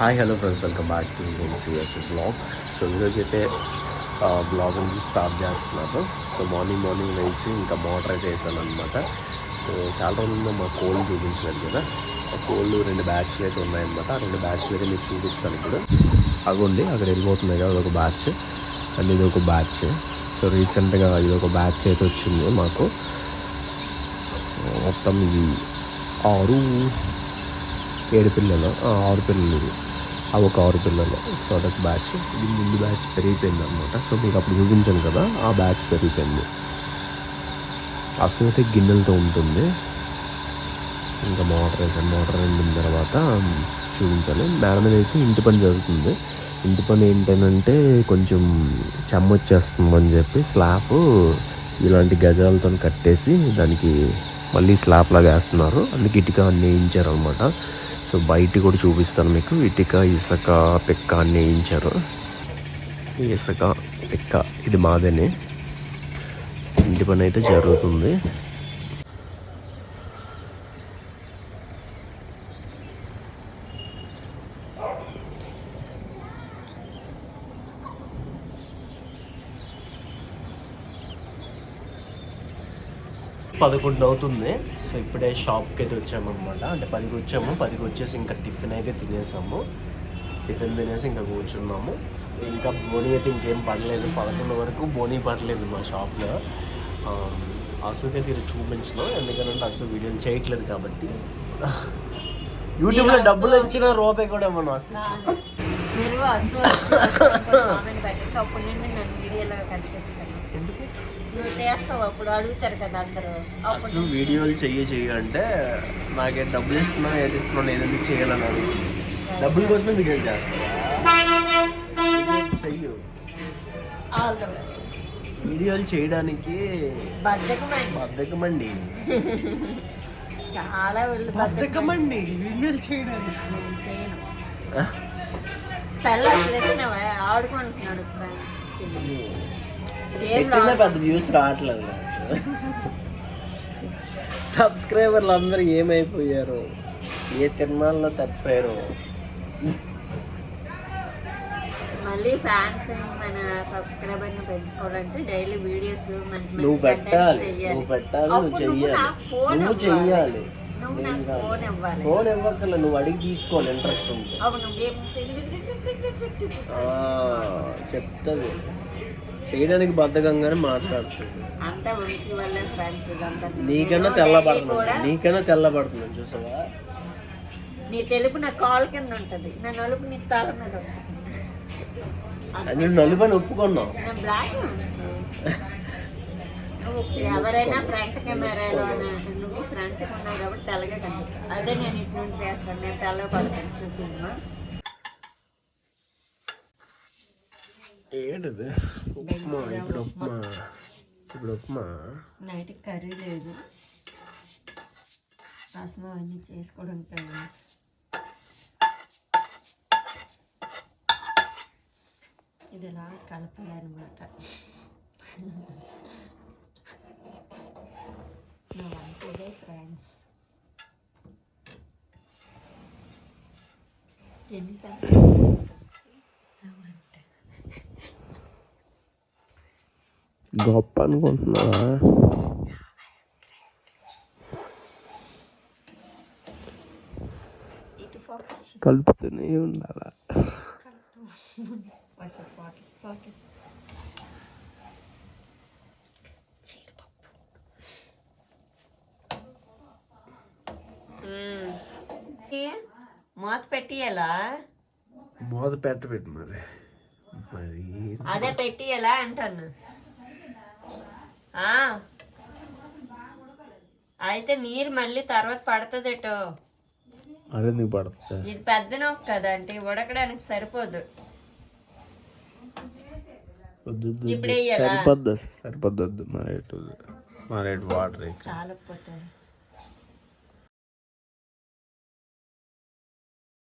Hi hello friends welcome back to CS blogs so ఈరోజు అయితే blog నుంచి start చేస్తున్నాను సో మార్నింగ్ మార్నింగ్ లేచి ఇంకా మోటర్ అయితే వేసాను అనమాట సో చాలా రోజుల్లో మా కోళ్ళు చూపించలేదు కదా. ఆ కోళ్ళు రెండు బ్యాచ్లు అయితే ఉన్నాయన్నమాట. ఆ రెండు బ్యాచ్లు అయితే మీకు చూపిస్తాను ఇప్పుడు. అగోండి అక్కడ వెళ్ళిపోతున్నాయి కదా అదొక బ్యాచ్ అండ్ ఇది ఒక బ్యాచ్ సో రీసెంట్గా ఇది ఒక బ్యాచ్ అయితే వచ్చింది మాకు. మొత్తం ఇది ఆరు ఏడు పిల్లలు. ఆరు పిల్లలు ఇది. అవి ఒక ఆరు పిల్లలు. సో అదొక బ్యాచ్ ఇది ముందు బ్యాచ్ పెరిగిపోయింది అనమాట సో మీకు అప్పుడు చూపించాను కదా ఆ బ్యాచ్ పెరిగిపోయింది. అసలు అయితే గిన్నెలతో ఉంటుంది. ఇంకా మోటార్ వేసాను మోటార్ అయిన తర్వాత చూపించాలి. మేడ మీద అయితే ఇంటి పని జరుగుతుంది. ఇంటి పని ఏంటంటే కొంచెం చెమ్మొచ్చేస్తుందని చెప్పి స్లాబ్ ఇలాంటి గజాలతో కట్టేసి దానికి మళ్ళీ స్లాబ్ లాగా వేస్తున్నారు. అందుకే ఇటుక అన్నీ వేయించారు అనమాట సో బయట కూడా చూపిస్తాను మీకు. ఇటుక ఇసుక పెక్క అన్నీ వేయించారు ఇసుక పెక్క ఇది మాదేనే. ఇంటి పని అయితే జరుగుతుంది. పదకొండు అవుతుంది. సో ఇప్పుడే షాప్కి అయితే వచ్చామన్నమాట. అంటే పదికి వచ్చాము పదికి వచ్చేసి ఇంకా టిఫిన్ అయితే తినేసాము. టిఫిన్ తినేసి ఇంకా కూర్చున్నాము. ఇంకా బోనీ అయితే ఇంకేం పడలేదు. పదకొండు వరకు బోనీ పడలేదు మా షాప్లో. అసుకి తీరు చూపించను. ఎందుకంటే అసు వీడియోలు చేయట్లేదు కాబట్టి. యూట్యూబ్లో డబ్బులు ఇచ్చిన రూపాయి కూడా ఇవ్వను అసు అప్పుడు నుండి నన్ను వీడియోలో కనిపిస్తాను నువ్వు చేస్తావు అప్పుడు అడుగుతారు కదా అందరూ. అసలు వీడియోలు చెయ్యి చెయ్యి అంటే నాకే డబ్బులు ఇస్తున్నా ఏది ఇస్తున్నా ఏదైనా చేయాలని అడుగుతుంది డబ్బుల కోసమే వీడియోలు చేస్తా చెయ్యు. ఆల్ ద బెస్ట్ వీడియోలు చేయడానికి బద్ధకమండి చాలా బద్ధకమండి వీడియోలు చేయడానికి. ఆడుకుంటున్నాడు పెద్ద వ్యూస్ రావట్లేదు సబ్స్క్రైబర్లు అందరూ ఏమైపోయారు? ఏ తిరుమలలో తప్పారు? మళ్ళీ ఫ్యాన్స్ మన సబ్స్క్రైబర్ని పెంచుకోవాలంటే డైలీ వీడియోస్ మంచి నువ్వు పెట్టాలి. నువ్వు పెట్టాలి నువ్వు చెయ్యాలి. నువ్వు చెయ్యాలి. ఫోన్ ఇవ్వక్కర్లే నువ్వు అడిగి తీసుకోవాలి ఇంట్రెస్ట్ ఉంది చెప్తుంది. చేయడానికి బద్ధకంగానే మాట్లాడుతుంది. నీకన్నా తెల్లబడుతుంది. నీకన్నా తెల్లబడుతుంది చూసావా? నీ తెలుపు నా కాల్ కింద ఉంటది. నా నలుపు నీ తల మీద ఉంటుంది. నలుపు అని ఒప్పుకున్నావు. ఎవరైనా ఫ్రంట్ కెమెరాలో నువ్వు ఫ్రంట్ ఉన్నావు కాబట్టి తెల్లగా కనిపిస్తావు అదే నేను ఇటు నుండి చేస్తాను. నేను తెల్ల పడతాను చూపించమా ఏంటిది? ఉప్మా. ఇప్పుడు ఉప్మా. ఇప్పుడు ఉప్మా. నైట్ కర్రీ లేదు. రసం అవన్నీ చేసుకోవడం కదా ఇది ఇలా కలపాలన్నమాట. Iya, naman guys friends. Jadi saya kok nah. Kalau betul. మూత పెట్టియలా మోత పెట్ట పెట్టు మరి. మరి అదే పెట్టియలా అంటాను. ఆ. అయితే నీరు మళ్ళీ తర్వాత పడుతుందటో అదే నీకు పడుతుంది? ఇది పెద్ద నొక్క కదంటే ఉడకడానికి సరిపోదు? సరిపోద్ది సరిపోద్ది మరేటు మరేటు వాటర్ చాలా పోతుంది.